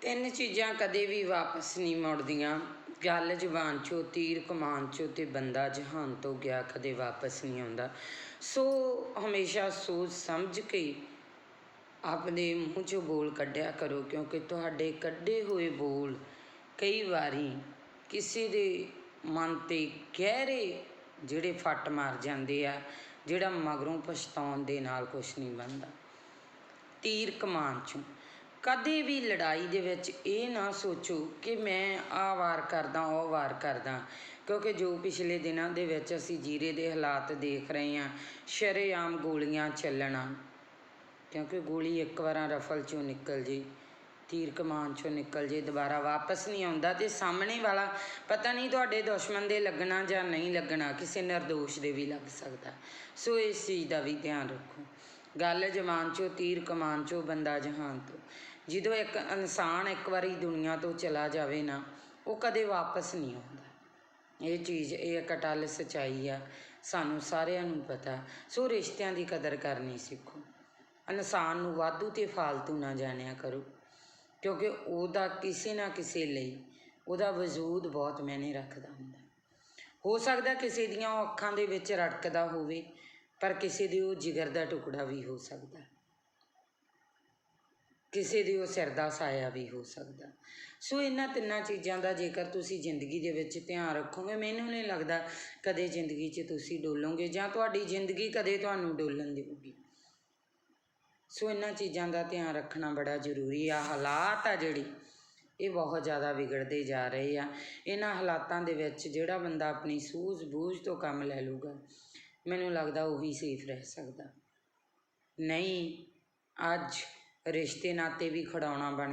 ਤਿੰਨ ਚੀਜ਼ਾਂ ਕਦੇ ਵੀ ਵਾਪਸ ਨਹੀਂ ਮੁੜਦੀਆਂ। ਗੱਲ ਜ਼ੁਬਾਨ ਚੋਂ, ਤੀਰ, ਕਮਾਨ ਚੋਂ ਤੇ ਬੰਦਾ ਜਹਾਨ ਤੋਂ ਗਿਆ ਕਦੇ ਵਾਪਸ ਨਹੀਂ ਆਉਂਦਾ। ਸੋ ਹਮੇਸ਼ਾ ਸੋਚ ਸਮਝ ਕੇ ਆਪਣੇ ਮੂੰਹ ਚੋਂ ਬੋਲ ਕੱਢਿਆ ਕਰੋ, ਕਿਉਂਕਿ ਤੁਹਾਡੇ ਕੱਢੇ ਹੋਏ ਬੋਲ ਕਈ ਵਾਰੀ ਕਿਸੇ ਦੇ ਮਨ ਤੇ ਗਹਿਰੇ ਜਿਹੜੇ ਫੱਟ ਮਾਰ ਜਾਂਦੇ ਆ, ਜਿਹੜਾ ਮਗਰੋਂ ਪਛਤਾਉਣ ਦੇ ਨਾਲ ਕੁਝ ਨਹੀਂ ਬਣਦਾ। ਤੀਰ, ਕਮਾਨ ਚੋਂ। ਕਦੇ ਵੀ ਲੜਾਈ ਦੇ ਵਿੱਚ ਇਹ ਨਾ ਸੋਚੋ ਕਿ ਮੈਂ ਆਹ ਵਾਰ ਕਰਦਾ, ਉਹ ਵਾਰ ਕਰਦਾ। ਕਿਉਂਕਿ ਜੋ ਪਿਛਲੇ ਦਿਨਾਂ ਦੇ ਵਿੱਚ ਅਸੀਂ ਜੀਰੇ ਦੇ ਹਾਲਾਤ ਦੇਖ ਰਹੇ ਹਾਂ, ਸ਼ਰੇਆਮ ਗੋਲੀਆਂ ਚੱਲਣਾ। ਕਿਉਂਕਿ ਗੋਲੀ ਇੱਕ ਵਾਰਾਂ ਰਫਲ ਚੋਂ ਨਿਕਲ ਜੇ, ਤੀਰ ਕਮਾਨ ਚੋਂ ਨਿਕਲ ਜੇ, ਦੁਬਾਰਾ ਵਾਪਸ ਨਹੀਂ ਆਉਂਦਾ ਤੇ ਸਾਹਮਣੇ ਵਾਲਾ ਪਤਾ ਨਹੀਂ ਤੁਹਾਡੇ ਦੁਸ਼ਮਣ ਦੇ ਲੱਗਣਾ ਜਾਂ ਨਹੀਂ ਲੱਗਣਾ, ਕਿਸੇ ਨਿਰਦੋਸ਼ ਦੇ ਵੀ ਲੱਗ ਸਕਦਾ। ਸੋ ਇਸ ਚੀਜ਼ ਦਾ ਵੀ ਧਿਆਨ ਰੱਖੋ। ਗੱਲ ਜਮਾਨ ਚੋਂ, ਤੀਰ ਕਮਾਨ ਚੋਂ, ਬੰਦਾ ਜਹਾਨ ਤੋਂ। ਜਦੋਂ ਇੱਕ ਇਨਸਾਨ ਇੱਕ ਵਾਰੀ ਦੁਨੀਆ ਤੋਂ ਚਲਾ ਜਾਵੇ ਨਾ, ਉਹ ਕਦੇ ਵਾਪਸ ਨਹੀਂ ਆਉਂਦਾ। ਇਹ ਚੀਜ਼, ਇਹ ਇੱਕ ਅਟੱਲ ਸਚਾਈ ਆ, ਸਾਨੂੰ ਸਾਰਿਆਂ ਨੂੰ ਪਤਾ। ਸੋ ਰਿਸ਼ਤਿਆਂ ਦੀ ਕਦਰ ਕਰਨੀ ਸਿੱਖੋ। ਇਨਸਾਨ ਨੂੰ ਵਾਧੂ ਤੇ ਫਾਲਤੂ ਨਾ ਜਾਣਿਆ ਕਰੋ, ਕਿਉਂਕਿ ਉਹਦਾ ਕਿਸੇ ਨਾ ਕਿਸੇ ਲਈ ਉਹਦਾ ਵਜੂਦ ਬਹੁਤ ਮੈਨੇ ਰੱਖਦਾ ਹੁੰਦਾ। ਹੋ ਸਕਦਾ ਕਿਸੇ ਦੀਆਂ ਉਹ ਅੱਖਾਂ ਦੇ ਵਿੱਚ ਰੜਕਦਾ ਹੋਵੇ ਪਰ ਕਿਸੇ ਦੇ ਉਹ ਜਿਗਰ ਦਾ ਟੁਕੜਾ ਵੀ ਹੋ ਸਕਦਾ। ਕਿਸੇ ਦੇ ਉਹ ਸਿਰ ਦਾ ਸਾਇਆ ਵੀ ਹੋ ਸਕਦਾ। ਸੋ ਇਹਨਾਂ ਤਿੰਨਾਂ ਚੀਜ਼ਾਂ ਦਾ ਜੇਕਰ ਤੁਸੀਂ ਜ਼ਿੰਦਗੀ ਦੇ ਵਿੱਚ ਧਿਆਨ ਰੱਖੋਗੇ, ਮੈਨੂੰ ਨਹੀਂ ਲੱਗਦਾ ਕਦੇ ਜ਼ਿੰਦਗੀ 'ਚ ਤੁਸੀਂ ਡੋਲੋਗੇ ਜਾਂ ਤੁਹਾਡੀ ਜ਼ਿੰਦਗੀ ਕਦੇ ਤੁਹਾਨੂੰ ਡੋਲਣ ਦੇਊਗੀ। ਸੋ ਇਹਨਾਂ ਚੀਜ਼ਾਂ ਦਾ ਧਿਆਨ ਰੱਖਣਾ ਬੜਾ ਜ਼ਰੂਰੀ ਆ। ਹਾਲਾਤ ਆ ਜਿਹੜੀ, ਇਹ ਬਹੁਤ ਜ਼ਿਆਦਾ ਵਿਗੜਦੇ ਜਾ ਰਹੇ ਆ। ਇਹਨਾਂ ਹਾਲਾਤਾਂ ਦੇ ਵਿੱਚ ਜਿਹੜਾ ਬੰਦਾ ਆਪਣੀ ਸੂਝ ਬੂਝ ਤੋਂ ਕੰਮ ਲੈ ਲੂਗਾ ਮੈਨੂੰ ਲੱਗਦਾ ਉਹੀ ਸੇਫ ਰਹਿ ਸਕਦਾ। ਨਹੀਂ ਅੱਜ ਰਿਸ਼ਤੇ ਨਾਤੇ ਵੀ ਖਿਡੌਣਾ ਬਣ